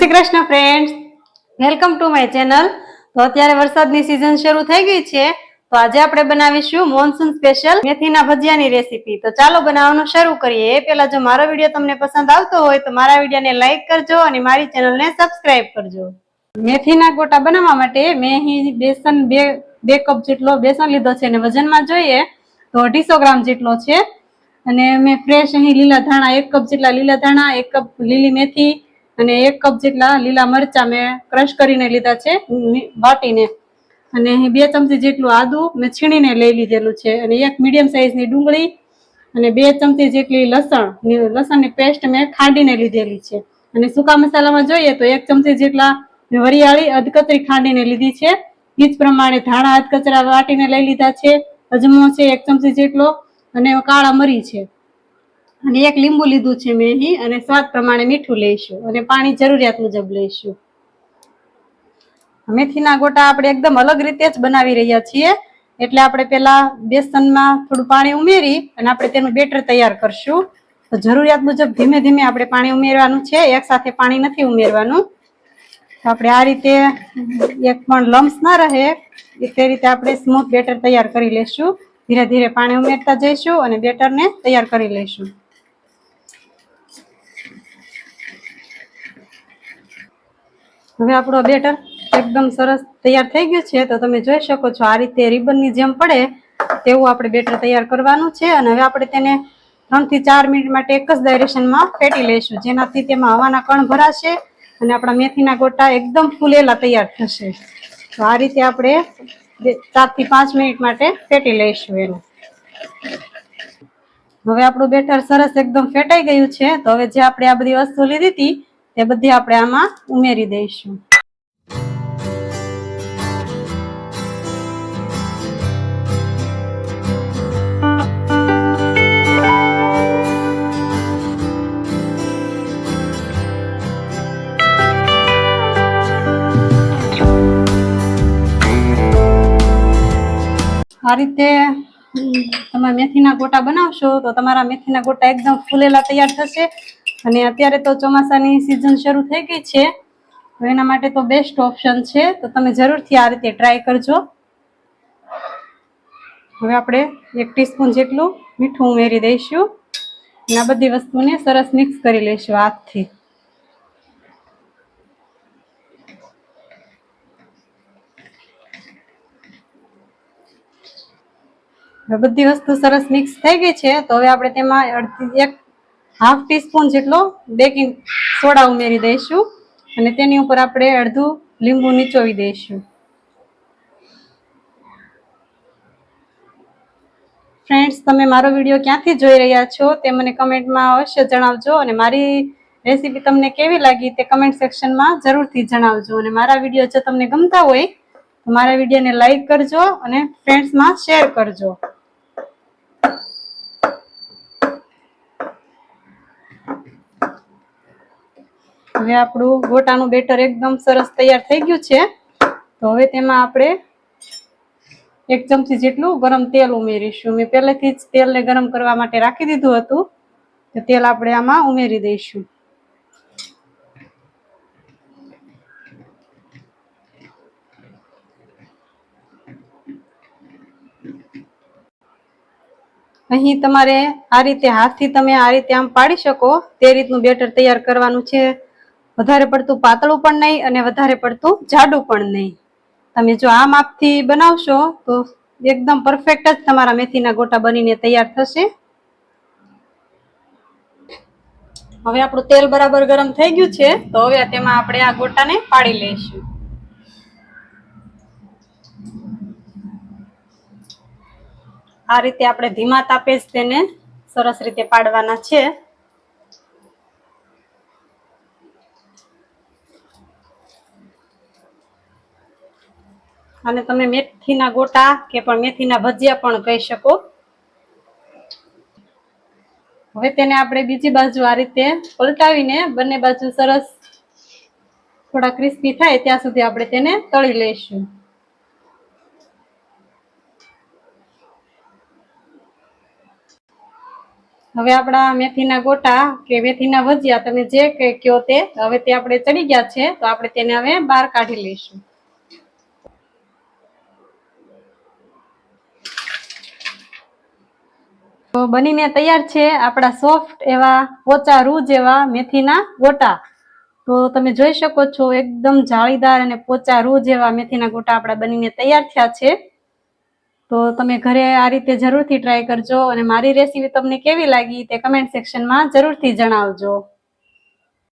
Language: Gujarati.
Krishna friends welcome to my channel તો અત્યારે વરસાદની સિઝન શરૂ થઈ ગઈ છે. તો આજે આપણે બનાવીશું મોન્સૂન સ્પેશિયલ મેથીના ભજીયાની રેસીપી તો ચાલો બનાવવાનું શરૂ કરીએ. એ પહેલા જો મારો વીડિયો તમને પસંદ આવતો હોય, તો મારા વિડીયોને લાઈક કરજો અને મારી ચેનલને સબસ્ક્રાઇબ કરજો. મેથીના ગોટા બનાવવા માટે મેં અહીં બેસન બે બે કપ જેટલો બેસન લીધો છે અને વજનમાં જોઈએ તો અઢીસો ગ્રામ જેટલો છે. અને મેં ફ્રેશ અહીં લીલા ધાણા, એક કપ જેટલા લીલા ધાણા, એક કપ લીલી મેથી અને એક કપ જેટલા લીલા મરચા મેં ક્રશ કરીને લીધા છે વાટીને. અને બે ચમચી જેટલું આદું મેં છીણીને લઈ લીધેલું છે. અને એક મીડિયમ સાઇઝની ડુંગળી અને બે ચમચી જેટલી લસણ લસણની પેસ્ટ મેં ખાંડીને લીધેલી છે. અને સૂકા મસાલામાં જોઈએ તો એક ચમચી જેટલા વરિયાળી અધકતરી ખાંડીને લીધી છે. એ જ પ્રમાણે ધાણા અધકચરા વાટીને લઈ લીધા છે. અજમો છે એક ચમચી જેટલો અને કાળા મરી છે. અને એક લીંબુ લીધું છે મેં અહીં, અને સ્વાદ પ્રમાણે મીઠું લઈશું અને પાણી જરૂરિયાત મુજબ લઈશું. મેથીના ગોટા આપણે એકદમ અલગ રીતે જ બનાવી રહ્યા છીએ. એટલે આપણે પેલા બેસનમાં થોડું પાણી ઉમેરી અને આપણે તેનું બેટર તૈયાર કરશું. તો જરૂરિયાત મુજબ ધીમે ધીમે આપણે પાણી ઉમેરવાનું છે. એક સાથે પાણી નથી ઉમેરવાનું. તો આપણે આ રીતે એક પણ લમ્સ ના રહે. તે રીતે આપણે સ્મૂથ બેટર તૈયાર કરી લેશું ધીરે ધીરે પાણી ઉમેરતા જઈશું અને બેટરને તૈયાર કરી લઈશું. હવે આપણો બેટર એકદમ સરસ તૈયાર થઈ ગયું છે, તો તમે જોઈ શકો છો આ રીતે રિબનની જેમ પડે તેવું આપણે બેટર તૈયાર કરવાનું છે, અને હવે આપણે તેને ત્રણથી ચાર મિનિટ માટે એક જ ડાયરેક્શનમાં ફેટી લઈશું, જેનાથી તેમાં હવાના કણ ભરાશે અને આપણા મેથીના ગોટા એકદમ ફૂલેલા તૈયાર થશે. તો આ રીતે આપણે બે- ચારથી પાંચ મિનિટ માટે ફેટી લઈશું એને. હવે આપણું બેટર સરસ એકદમ ફેટાઈ ગયું છે, તો હવે જે આપણે આ બધી વસ્તુ લીધી હતી તે બધી આપણે આમાં ઉમેરી દઈશું. આ રીતે તમે મેથીના ગોટા બનાવશો તો તમારા મેથીના ગોટા એકદમ ફૂલેલા તૈયાર થશે. અને અત્યારે તો ચોમાસાની સિઝન શરૂ થઈ ગઈ છે. તો એના માટે તો બેસ્ટ ઓપ્શન છે. તો તમે જરૂરથી આ રીતે ટ્રાય કરજો. હવે આપણે એક ટીસ્પૂન જેટલું મીઠું ઉમેરી દઈશું. અને આ બધી વસ્તુને સરસ મિક્સ કરી લઈશું હાથથી. બધી વસ્તુ સરસ મિક્સ થઈ ગઈ છે. તો હવે આપણે તેમાં અડધી એક હાફ ટીસ્પૂન જેટલો બેકિંગ સોડા ઉમેરી દઈશું અને તેની ઉપર આપણે અડધું લીંબુ નીચોવી દઈશું. ફ્રેન્ડ્સ તમે મારો વીડિયો ક્યાંથી જોઈ રહ્યા છો તે મને કમેન્ટમાં અવશ્ય જણાવજો અને મારી રેસીપી તમને કેવી લાગી તે કમેન્ટ સેક્શનમાં જરૂરથી જણાવજો અને મારા વીડિયો જો તમને ગમતા હોય તો મારા વિડીયોને લાઈક કરજો અને ફ્રેન્ડ્સમાં શેર કરજો. હવે આપણું ગોટાનું બેટર એકદમ સરસ તૈયાર થઈ ગયું છે. તો હવે તેમાં આપણે એક ચમચી જેટલું ગરમ તેલ ઉમેરીશું. મેં પહેલેથી જ તેલને ગરમ કરવા માટે રાખી દીધું હતું. તો તેલ આપણે આમાં ઉમેરી દઈશું. અહીં તમારે આ રીતે હાથથી તમે આ રીતે આમ પાડી શકો. તે રીતનું બેટર તૈયાર કરવાનું છે. વધારે પડતું પાતળું પણ નહીં અને વધારે પડતું જાડું પણ નહીં. તમે જો આ માપથી બનાવશો તો એકદમ પરફેક્ટ જ તમારા મેથીના ગોટા બનીને તૈયાર થશે. હવે આપણું તેલ બરાબર ગરમ થઈ ગયું છે, તો હવે તેમાં આપણે આ ગોટાને પાડી લઈશું. આ રીતે આપણે ધીમા તાપે જ તેને સરસ રીતે પાડવાના છે. અને તમે મેથીના ગોટા કે પણ મેથીના ભજીયા પણ કહી શકો. હવે તેને આપણે બીજી બાજુ આ રીતે પલટાવીને બંને બાજુ સરસ થોડા ક્રિસ્પી થાય ત્યાં સુધી આપણે તેને તળી લઈશું. હવે આપણા મેથીના ગોટા કે મેથીના ભજીયા તમે જે કે કયો તે હવે તે આપણે ચડી ગયા છે તો આપણે તેને હવે બહાર કાઢી લઈશું. તો બનીને તૈયાર છે આપણા સોફ્ટ એવા પોચા રૂ જેવા મેથીના ગોટા. તો તમે જોઈ શકો છો એકદમ જાળીદાર અને પોચા રૂ જેવા મેથીના ગોટા આપણા બનીને તૈયાર થયા છે. તો તમે ઘરે આ રીતે જરૂરથી ટ્રાય કરજો અને મારી રેસીપી તમને કેવી લાગી તે કમેન્ટ સેક્શનમાં જરૂરથી જણાવજો.